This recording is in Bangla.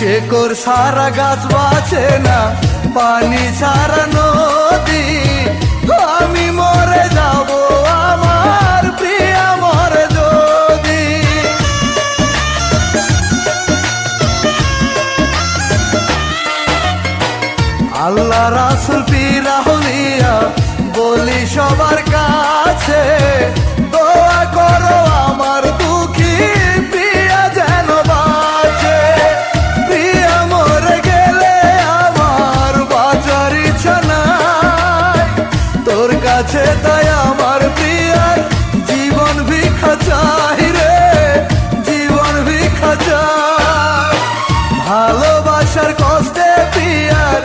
শেকর সারা গাছ বাঁচে না, পানি সারা নদী। আমি মরে যাব, আমার প্রিয়া মরে যদি। আল্লাহ রাসুল পিরাহলিয়া বলি সবার তোর কাছে তাই আমার প্রিয়। জীবন ভিক্ষা চাই রে, জীবন ভিক্ষা চাই। ভালোবাসার কষ্টে পিয়ার